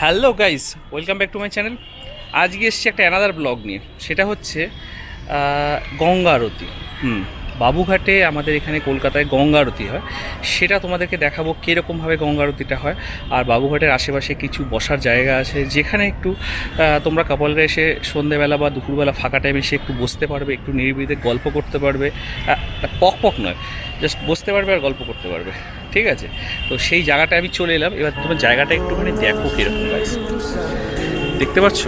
Hello guys, welcome back to my channel. আজকে এসছি একটা অ্যানাদার ব্লগ নিয়ে, সেটা হচ্ছে গঙ্গা আরতি। হুম বাবুঘাটে আমাদের এখানে কলকাতায় গঙ্গা আরতি হয়। সেটা তোমাদেরকে দেখাবো কীরকমভাবে গঙ্গা আরতিটা হয়। আর বাবুঘাটের আশেপাশে কিছু বসার জায়গা আছে। যেখানে একটু তোমরা কাপলরা এসে সন্ধেবেলা বা দুপুরবেলা ফাঁকা টাইমে এসে একটু বসতে পারবে একটু নিরিবিলিতে গল্প করতে পারবে। আহ, পক পক নয় জাস্ট বসতে পারবে আর গল্প করতে পারবে। ঠিক আছে? তো সেই জায়গাটা আমি চলে এলাম। এবার তোমার জায়গাটা একটুখানি দেখো কীরকম দেখতে পাচ্ছ?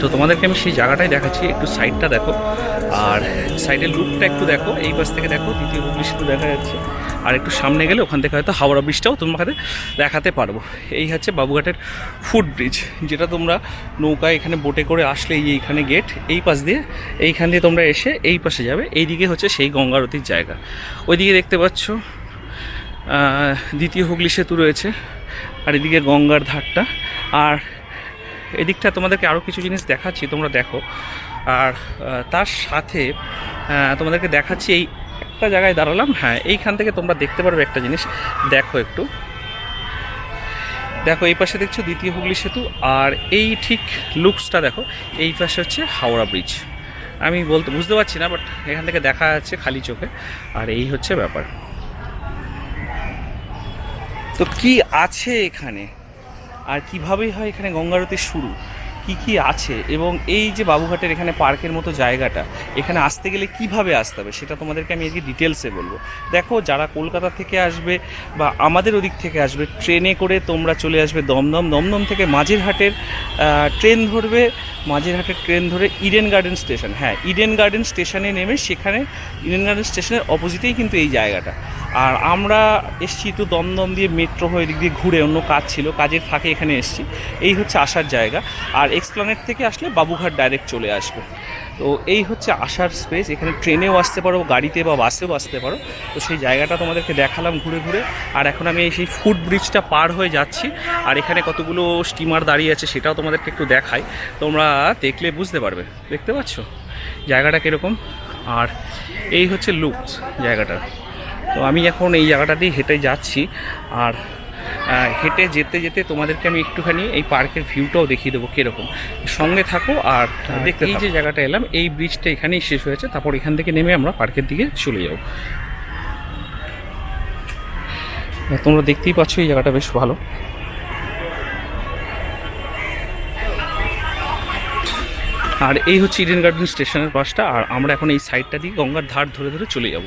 তো তোমাদেরকে আমি সেই জায়গাটাই দেখাচ্ছি। একটু সাইডটা দেখো। আর সাইডের লুকটা একটু দেখো, এই পাশ থেকে দেখো, দ্বিতীয় হুগলি সেতু দেখা যাচ্ছে। আর একটু সামনে গেলে ওখান থেকে হয়তো হাওড়া ব্রিজটাও তোমাকে দেখাতে পারব। এই হচ্ছে বাবুঘাটের ফুট ব্রিজ যেটা তোমরা নৌকা এখানে বোটে করে আসলে এই এইখানে গেট এই পাশ দিয়ে এইখান দিয়ে তোমরা এসে এই পাশে যাবে। এইদিকে হচ্ছে সেই গঙ্গারতির জায়গা। ওইদিকে দেখতে পাচ্ছ দ্বিতীয় হুগলি সেতু রয়েছে, আর এদিকে গঙ্গার ধারটা। আর এদিকটা তোমাদেরকে আরও কিছু জিনিস দেখাচ্ছি, তোমরা দেখো। আর তার সাথে তোমাদেরকে দেখাচ্ছি এই একটা জায়গায় দাঁড়ালাম। হ্যাঁ এইখান থেকে তোমরা দেখতে পারবে একটা জিনিস। দেখো একটু। দেখো, এই পাশে দেখছ দ্বিতীয় হুগলি সেতু। আর এই ঠিক লুকসটা দেখো, এই পাশে হচ্ছে হাওড়া ব্রিজ। আমি বলতে, বুঝতে পারছি না বাট এখান থেকে দেখা যাচ্ছে খালি চোখে। আর এই হচ্ছে ব্যাপার। তো কি আছে এখানে? আর কিভাবেই হয় এখানে গঙ্গারতির শুরু? কি কি আছে? এবং এই যে বাবুঘাটের এখানে পার্কের মতো জায়গাটা, এখানে আসতে গেলে কীভাবে আসতে হবে সেটা তোমাদেরকে আমি আজকে ডিটেলসে বলব। দেখো, যারা কলকাতা থেকে আসবে বা আমাদের ওদিক থেকে আসবে, ট্রেনে করে তোমরা চলে আসবে দমদম। দমদম থেকে মাঝেরহাটের ট্রেন ধরবে, মাঝেরহাটের ট্রেন ধরে ইডেন গার্ডেন স্টেশন হ্যাঁ ইডেন গার্ডেন স্টেশনে নেমে সেখানে ইডেন গার্ডেন স্টেশনের অপোজিটেই কিন্তু এই জায়গাটা। আর আমরা এসছি তো দমদম দিয়ে মেট্রো হয়ে দিক দিয়ে ঘুরে, অন্য কাজ ছিল, কাজের ফাঁকে এখানে এসছি। এই হচ্ছে আসার জায়গা। আর এক্সপ্লানেট থেকে আসলে বাবুঘাট ডাইরেক্ট চলে আসবে। তো এই হচ্ছে আসার স্পেস এখানে ট্রেনেও আসতে পারো, গাড়িতে বা বাসেও আসতে পারো। তো সেই জায়গাটা তোমাদেরকে দেখালাম ঘুরে ঘুরে। আর এখন আমি সেই ফুট ব্রিজটা পার হয়ে যাচ্ছি। আর এখানে কতগুলো স্টিমার দাঁড়িয়ে আছে সেটাও তোমাদেরকে একটু দেখাই। তোমরা দেখলে বুঝতে পারবে। দেখতে পাচ্ছ? জায়গাটা কীরকম? আর এই হচ্ছে লুকস জায়গাটার তো আমি এখন এই জায়গাটা দিয়ে হেঁটে যাচ্ছি। আর হেঁটে যেতে যেতে তোমাদেরকে আমি একটুখানি এই পার্কের ভিউটাও দেখিয়ে দেবো কীরকম। সঙ্গে থাকো আর দেখতে এই যে জায়গাটা এলাম এই ব্রিজটা এখানেই শেষ হয়েছে। তারপর এখান থেকে নেমে আমরা পার্কের দিকে চলে যাব। তোমরা দেখতেই পাচ্ছ এই জায়গাটা বেশ ভালো। আর এই হচ্ছে ইডেন গার্ডেন স্টেশনের পাশটা। আর আমরা এখন এই সাইডটা দিয়ে গঙ্গার ধার ধরে ধরে চলে যাব।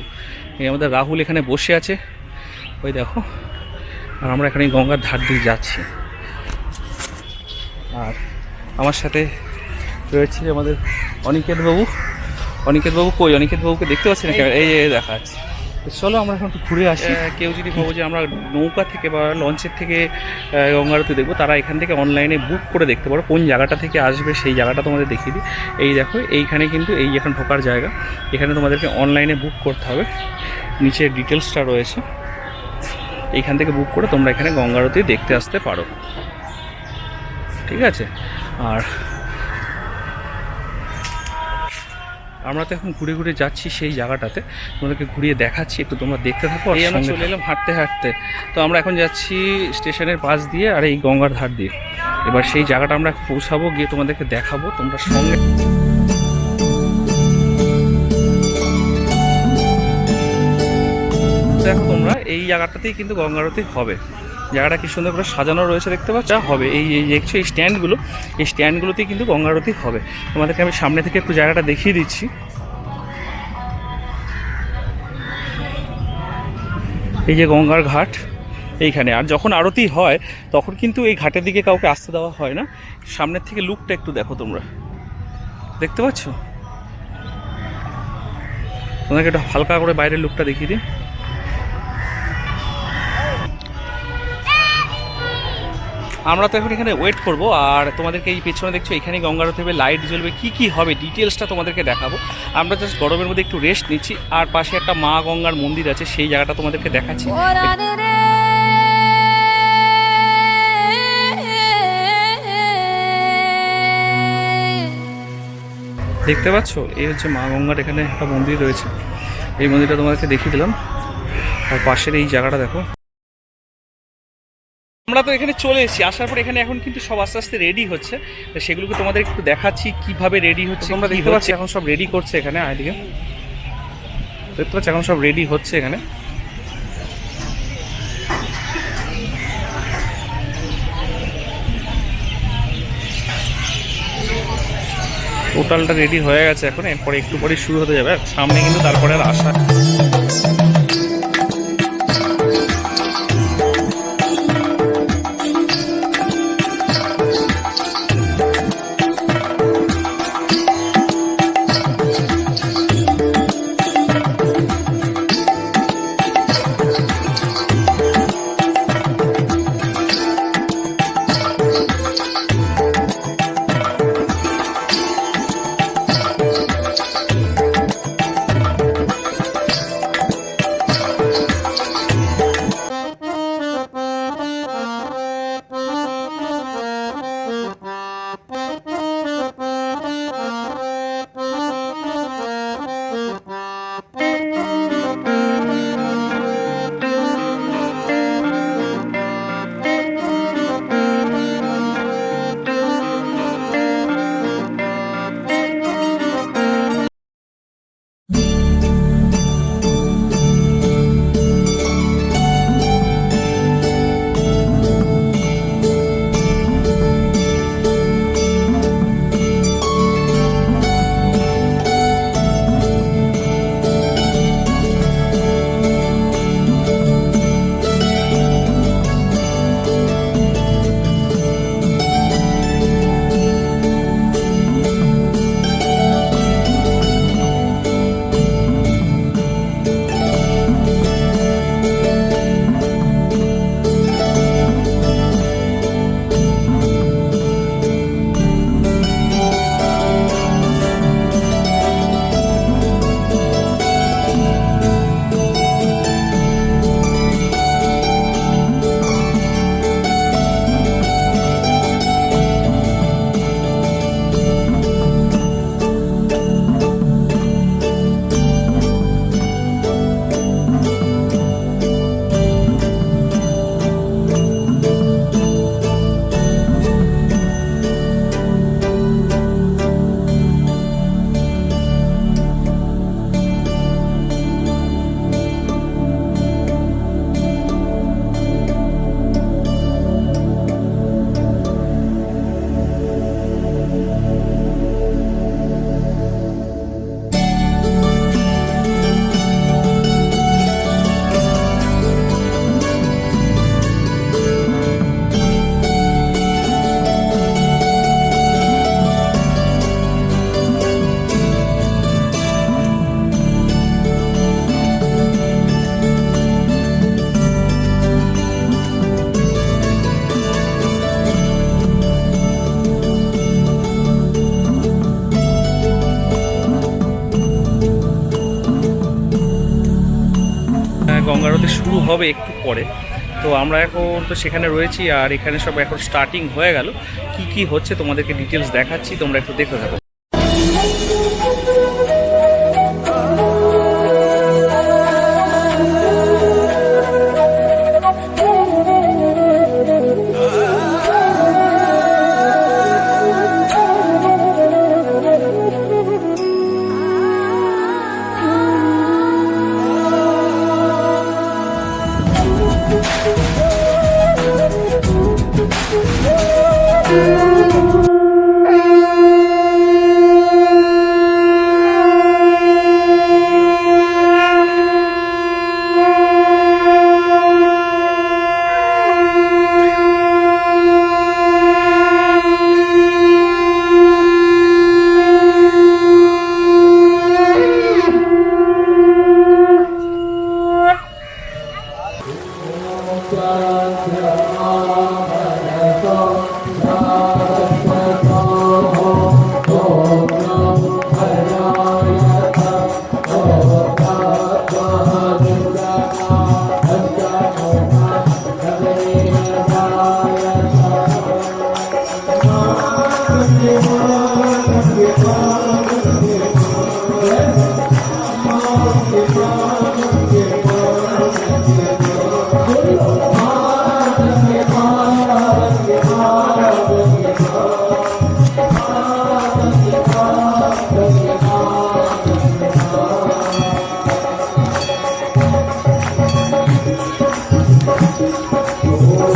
এই আমাদের রাহুল এখানে বসে আছে। ওই দেখো, আর আমরা এখানে গঙ্গার ধার দিয়ে যাচ্ছি। আর আমার সাথে রয়েছে আমাদের অনিকেত বাবু অনিকেত বাবু কই? অনিকেত বাবুকে দেখতে পাচ্ছি না এই দেখা তো চলো আমরা এখন ঘুরে আসি। কেউ যদি ভাবো যে আমরা নৌকা থেকে বা লঞ্চের থেকে গঙ্গারতি দেখব, তারা এখান থেকে অনলাইনে বুক করে দেখতে পারো কোন জায়গাটা থেকে আসবে, সেই জায়গাটা তোমাদের দেখিয়ে দিই। এই দেখো, এইখানে কিন্তু এই এখন ঢোকার জায়গা। এখানে তোমাদেরকে অনলাইনে বুক করতে হবে। নিচে ডিটেলসটা রয়েছে। এইখান থেকে বুক করে তোমরা এখানে গঙ্গারতি দেখতে আসতে পারো। ঠিক আছে? আর আমরা তো এখন ঘুরে ঘুরে যাচ্ছি সেই জায়গাটাতে। তোমাদেরকে ঘুরিয়ে দেখাচ্ছি একটু তোমরা দেখতে থাকো এই আমরা চলে এলাম হাঁটতে হাঁটতে। তো আমরা এখন যাচ্ছি স্টেশনের পাশ দিয়ে আর এই গঙ্গার ধার দিয়ে। এবার সেই জায়গাটা আমরা পৌঁছাবো গিয়ে তোমাদেরকে দেখাবো তোমরা সঙ্গে দেখো তোমরা এই জায়গাটাতেই কিন্তু গঙ্গারতি হবে। জায়গাটা কি সুন্দর করে সাজানো রয়েছে দেখতে পাচ্ছ? হবে। এই দেখছ, এই স্ট্যান্ডগুলো। এই স্ট্যান্ডগুলোতেই কিন্তু গঙ্গারতি হবে। তোমাদেরকে আমি সামনে থেকে একটু জায়গাটা দেখিয়ে দিচ্ছি। এই যে গঙ্গার ঘাট, এইখানে। আর যখন আরতি হয়, তখন কিন্তু এই ঘাটের দিকে কাউকে আসতে দেওয়া হয় না। সামনের থেকে লুকটা একটু দেখো তোমরা। দেখতে পাচ্ছ? তোমাকে একটু হালকা করে বাইরের লুকটা দেখিয়ে দিই। আমরা তো এখন এখানে ওয়েট করব আর তোমাদেরকে এই পেছনে দেখছ এখানে গঙ্গারতি হবে লাইট জ্বলবে কি কি হবে ডিটেলসটা তোমাদেরকে দেখাবো। আমরা জাস্ট গরমের মধ্যে একটু রেস্ট নিচ্ছি আর পাশে একটা মা গঙ্গার মন্দির আছে সেই জায়গাটা তোমাদেরকে দেখাচ্ছি। দেখতে পাচ্ছ? এই হচ্ছে মা গঙ্গার এখানে একটা মন্দির রয়েছে। এই মন্দিরটা তোমাদেরকে দেখিয়ে দিলাম। আর পাশের এই জায়গাটা দেখো। আমরা তো এখানে চলে এসেছি আসার পর এখানে এখন কিন্তু সব আস্তে আস্তে রেডি হচ্ছে। সেগুলোকে তোমাদের একটু দেখাচ্ছি কীভাবে রেডি হচ্ছে তোমরা দেখতে পাচ্ছি এখন সব রেডি করছে এখানে আইদিকে দেখতে পাচ্ছি এখন সব রেডি হচ্ছে এখানে। টোটালটা রেডি হয়ে গেছে এখন এরপরে একটু পরে শুরু হতে যাবে আর সামনে কিন্তু তারপরে আর আসা হবে একটু পরে। তো আমরা এখন তো সেখানে রয়েছি আর এখানে সব এখন স্টার্টিং হয়ে গেল। কি কি হচ্ছে তোমাদেরকে ডিটেলস দেখাচ্ছি, তোমরা একটু দেখে থাকো।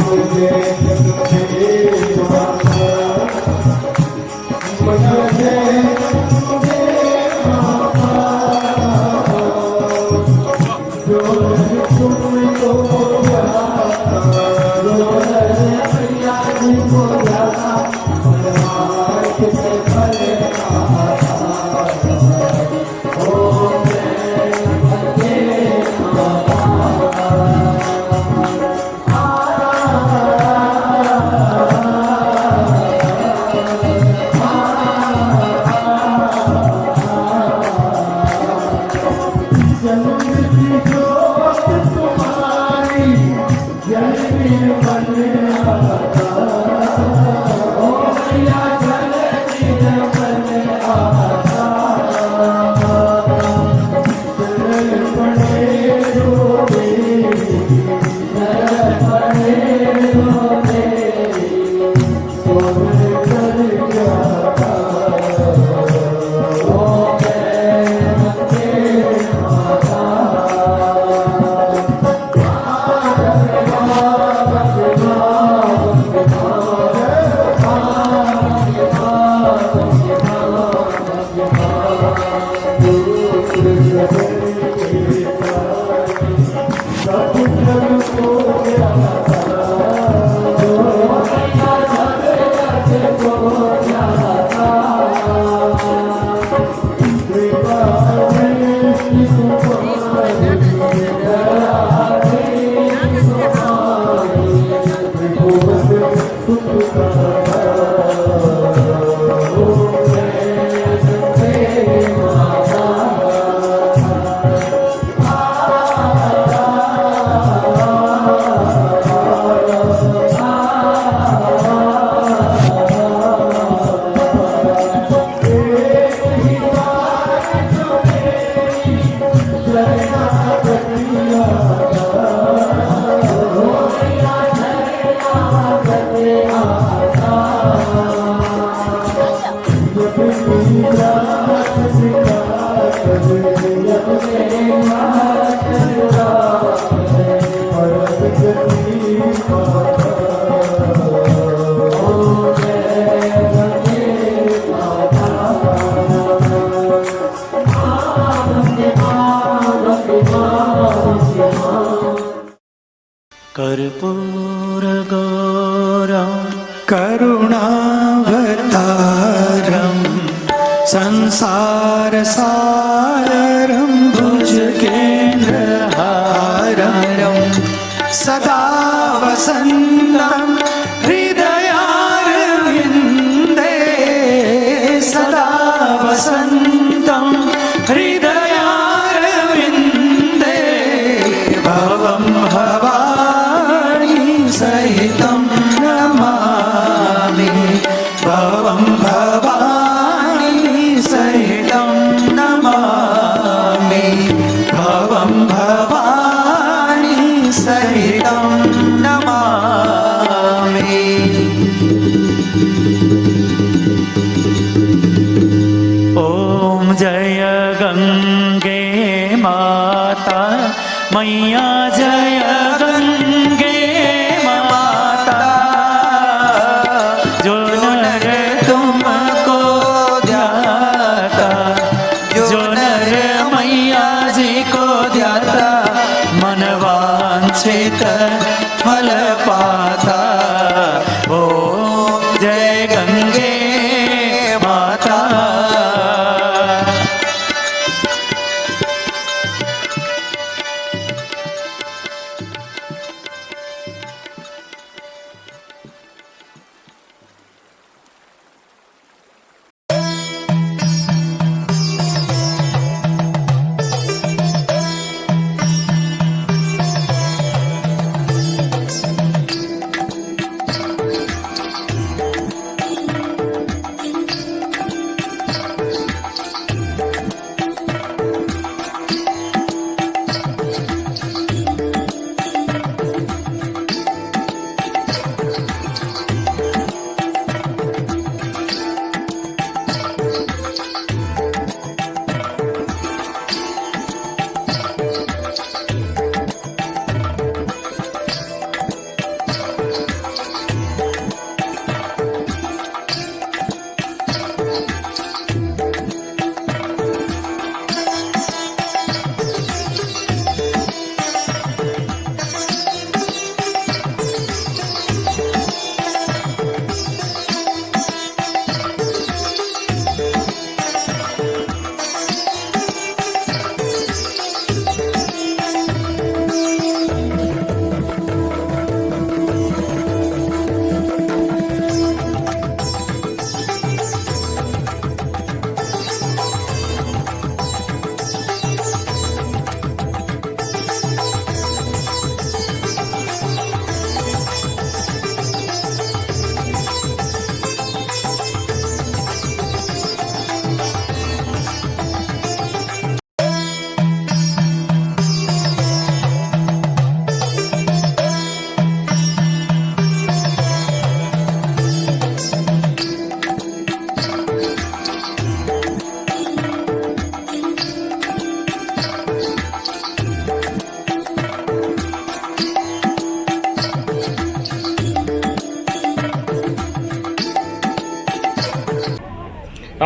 Yeah. कर्पूरगौरं करुणावतारं संसारसारं सहितं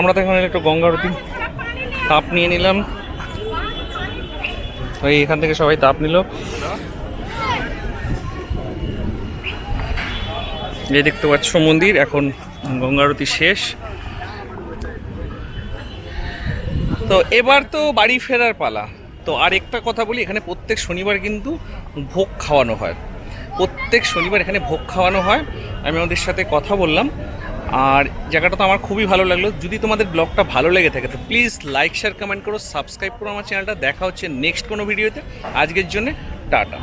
আমরা তো এখানে একটু গঙ্গারতি তাপ নিয়ে নিলাম। ওই এখান থেকে সবাই তাপ নিল। এই দেখতে পাচ্ছ মন্দির, এখন গঙ্গারতি শেষ। তো এবার তো বাড়ি ফেরার পালা। তো আর একটা কথা বলি, এখানে প্রত্যেক শনিবার কিন্তু ভোগ খাওয়ানো হয়। প্রত্যেক শনিবার এখানে ভোগ খাওয়ানো হয়। আমি ওদের সাথে কথা বললাম। আর জায়গাটা তো আমার খুবই ভালো লাগল। যদি তোমাদের ব্লগটা ভালো লেগে থাকে, তো প্লিজ লাইক শেয়ার কমেন্ট করো সাবস্ক্রাইব করো আমার চ্যানেলটা দেখা হচ্ছে নেক্সট কোনো ভিডিওতে আজকের জন্য টাটা।